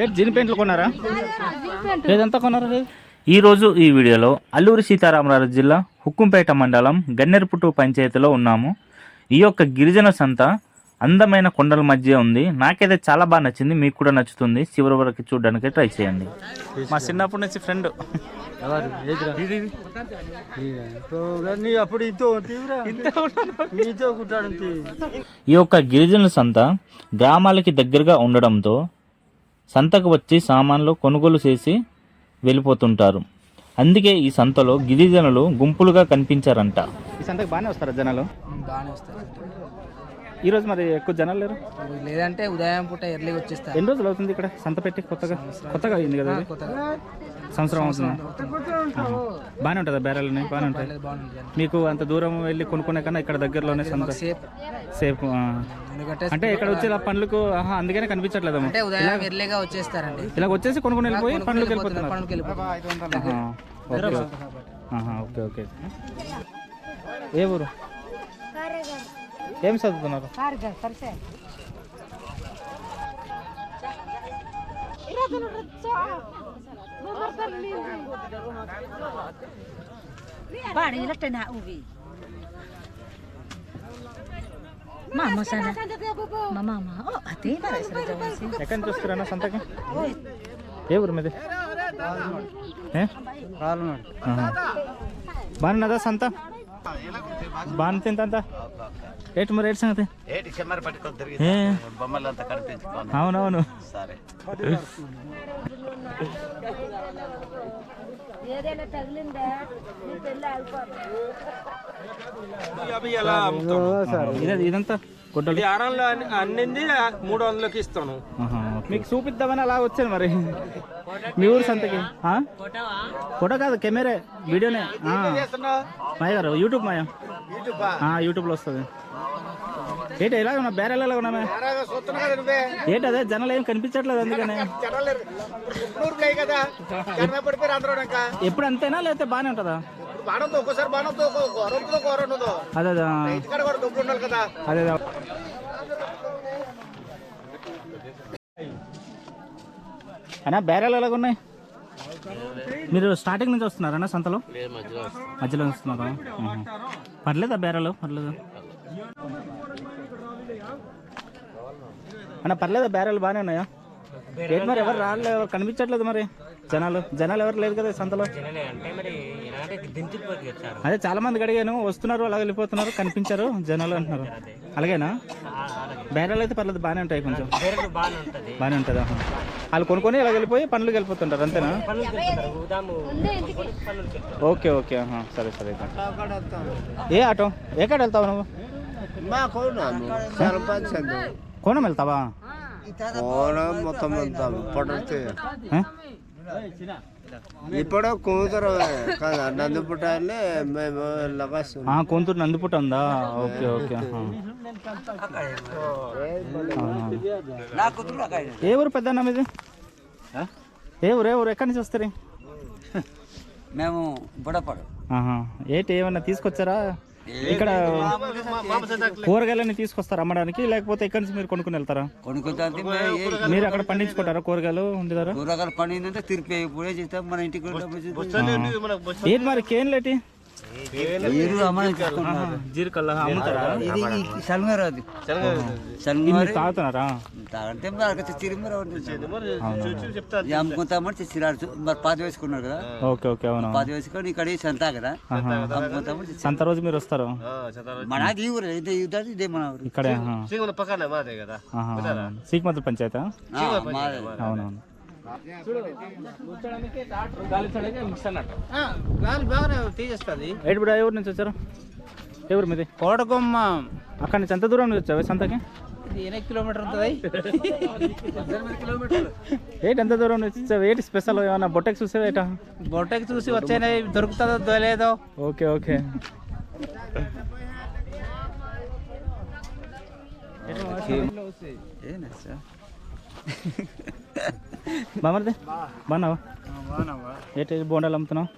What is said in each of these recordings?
ఏంటి జీన్ పెయింట్లు కొన్నారా? ఏదంతా కొన్నారా ఇది? ఈ రోజు ఈ వీడియోలో అల్లూరి సీతారామరాజు జిల్లా హుక్కుంపేట మండలం గన్నేరుపుట్టు పంచాయతీలో ఉన్నాము. ఈ యొక్క గిరిజన సంత అందమైన కొండల మధ్య ఉంది. నాకైతే చాలా బాగా నచ్చింది. మీకు కూడా నచ్చుతుంది. చివరి వరకు చూడడానికి ట్రై చేయండి. మా చిన్నప్పటి నుంచి ఫ్రెండ్ నీ అప్పుడు ఇంతో తీవ్ర? నీతో కుట్టాడు ఈ యొక్క గిరిజనుల సంత గ్రామాలకి దగ్గరగా ఉండడంతో సంతకు వచ్చి సామాన్లు కొనుగోలు చేసి వెళ్ళిపోతుంటారు. అందుకే ఈ సంతలో గిరిజనులు గుంపులుగా కనిపించారంట. ఈ సంతకు బాగానే వస్తారా జనాలు? బాగానే వస్తారు ఈరోజు మరి ఎక్కువ జనాలు లేరు? లేదంటే ఉదయం పూట ఎర్లీగా వచ్చేస్తారు. ఎన్ని రోజులు అవుతుంది ఇక్కడ? సంత పెట్టి కొత్తగా? కొత్తగా అయింది కదా సంవత్సరం అవుతుంది. బాగానే ఉంటుందా బేరాలని బాగానే ఉంటాయి. మీకు అంత దూరం వెళ్ళి కొనుక్కునే కన్నా ఇక్కడ దగ్గరలోనే సంత సేఫ్ అంటే ఇక్కడ వచ్చే ఆహా, అందుకనే ఉదయం ఎర్లీగా వచ్చేస్తారండి. ఇలా వచ్చేసి కొనుక్కొని వెళ్ళిపోయి వెళ్ళిపోతున్నారు పనులకు ఆహా, ఓకే ఓకే. ఏ ఊరు? Mama mama. Oh, ate para sa jawasi. ఎక్కడి నుంచి వస్తారన్నా సంతకి ఏ ఊరు మీది ఏ? ఆహా. బాగున్నదా సంత బొమ్మలంతా కనిపించుకోను. అవునవును. సరే. ఏదైనా తగిలిందా? నీ పెళ్ళి ఇదే ఇదంతా? గుడ్డలు? అన్నింది మూడు వందలకి ఇస్తాను. మీకు. చూపిద్దామని అలా వచ్చాను మరి. మీ ఊరు సంతకి? ఫోటో కాదు కెమెరా వీడియోనే. మాయ గారు యూట్యూబ్ మాయ? యూట్యూబ్లో వస్తుంది. ఏంటి ఎలా ఉన్నా బేరాలు ఎలా ఉన్నామే ఏంటి అదే జనాలు ఏం కనిపించట్లేదు అందుకనే. ఎప్పుడు అంతేనా లేకపోతే బాగానే ఉంటుందా? అదే అదే. అన్నా బేరాలు ఎలాగ ఉన్నాయి? మీరు స్టార్టింగ్ నుంచి వస్తున్నారన్నా సంతలో? మధ్యలో వస్తున్నారా. పర్లేదా బేరాలు? పర్లేదా? అన్న పర్లేదా? బేరాలు బాగానే ఉన్నాయా? ఏంటి మరి ఎవరు రాలేదు కనిపించట్లేదు మరి? జనాలు? జనాలు ఎవరు లేదు కదా సంతలో? అదే చాలా మంది అడిగాను వస్తున్నారు అలా వెళ్ళిపోతున్నారు కనిపించారు జనాలు అంటున్నారు. అలాగేనా? బేరాలు అయితే పర్లేదు బాగానే ఉంటాయి కొంచెం. బాగానే ఉంటుంది. వాళ్ళు కొనుక్కొని ఇలా వెళ్ళిపోయి పనులకు వెళ్ళిపోతుంటారు అంతేనా? Okay okay. సరే సరే. ఏ ఆటో? ఏ కాడ వెళ్తావు నువ్వు? కోణం వెళ్తావా? కోనం మొత్తం వెళ్తాము? ఇప్పుడు కూతురు కదా నందుపుటాన్ని మేము కొంతూరు నందిపుట్ట ఉందా ఓకే. ఓకే. ఏ ఊరు పెద్ద మీది? ఏ ఊరు ఏ ఊరు? ఎక్కడి నుంచి వస్తారు? మేము బుడపడు. ఏంటి ఏమన్నా తీసుకొచ్చారా? ఇక్కడ కూరగాయలన్నీ తీసుకొస్తారా అమ్మడానికి? లేకపోతే ఇక్కడి నుంచి మీరు కొనుక్కుని వెళ్తారా? కొనుక్కుంటే మీరు అక్కడ పండించుకుంటారా కూరగాయలు ఉండేదారా కూరగాయలు పండిందంటే తిరిపి ఇప్పుడే చేస్తాం మన ఇంటికి ఏంటి మరి కేన్ లేటి ఇది జీరకల్లా అమ్ముతారా? సల్మారు అది ఇది సల్మారు మీరు తాగుతున్నారా? తాగంటే మరి తిరిగి అమ్ముకుంటామని తెచ్చిరాడు మరి పాతి వేసుకున్నారు కదా? ఓకే ఓకే అవును. పాతి వేసుకొని ఇక్కడ సంతా కదా. అమ్ముకుంటామని సంత రోజు మీరు వస్తారు? మన ఈ ఊరు ఇదే మన ఊరు. ఇక్కడే ఆహా. పక్కనే మాదే కదా? ఆహా. సీక్మతుల పంచాయతా. అవునవును. గాలి బాగానే తీసేస్తుంది. ఏ ఊరు నుంచి వచ్చారు? ఊరు మీది? కోటకొమ్మ అక్కడ నుంచి ఎంత దూరం నుంచి వచ్చావు సంతకి? ఎన్ని కిలోమీటర్ ఉంటుంది. ఏంటి ఎంత దూరం నుంచి వచ్చావు? ఏంటి స్పెషల్ ఏమన్నా బొట్టకి చూసావు ఏటా? బొట్టకి చూసి వచ్చాయి దొరుకుతుందో లేదో ఓకే ఓకే. ఏనా సార్? బామర్ది? బాగున్నావా? ఏంటి బోండాలు అమ్ముతున్నావు?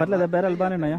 పర్లేదా? బేరాలు బాగానే ఉన్నాయా?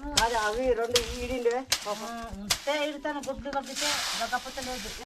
ఆ, ఆ. ఇడతాను గుడ్లు కప్పితే లేకపోతే లేదు.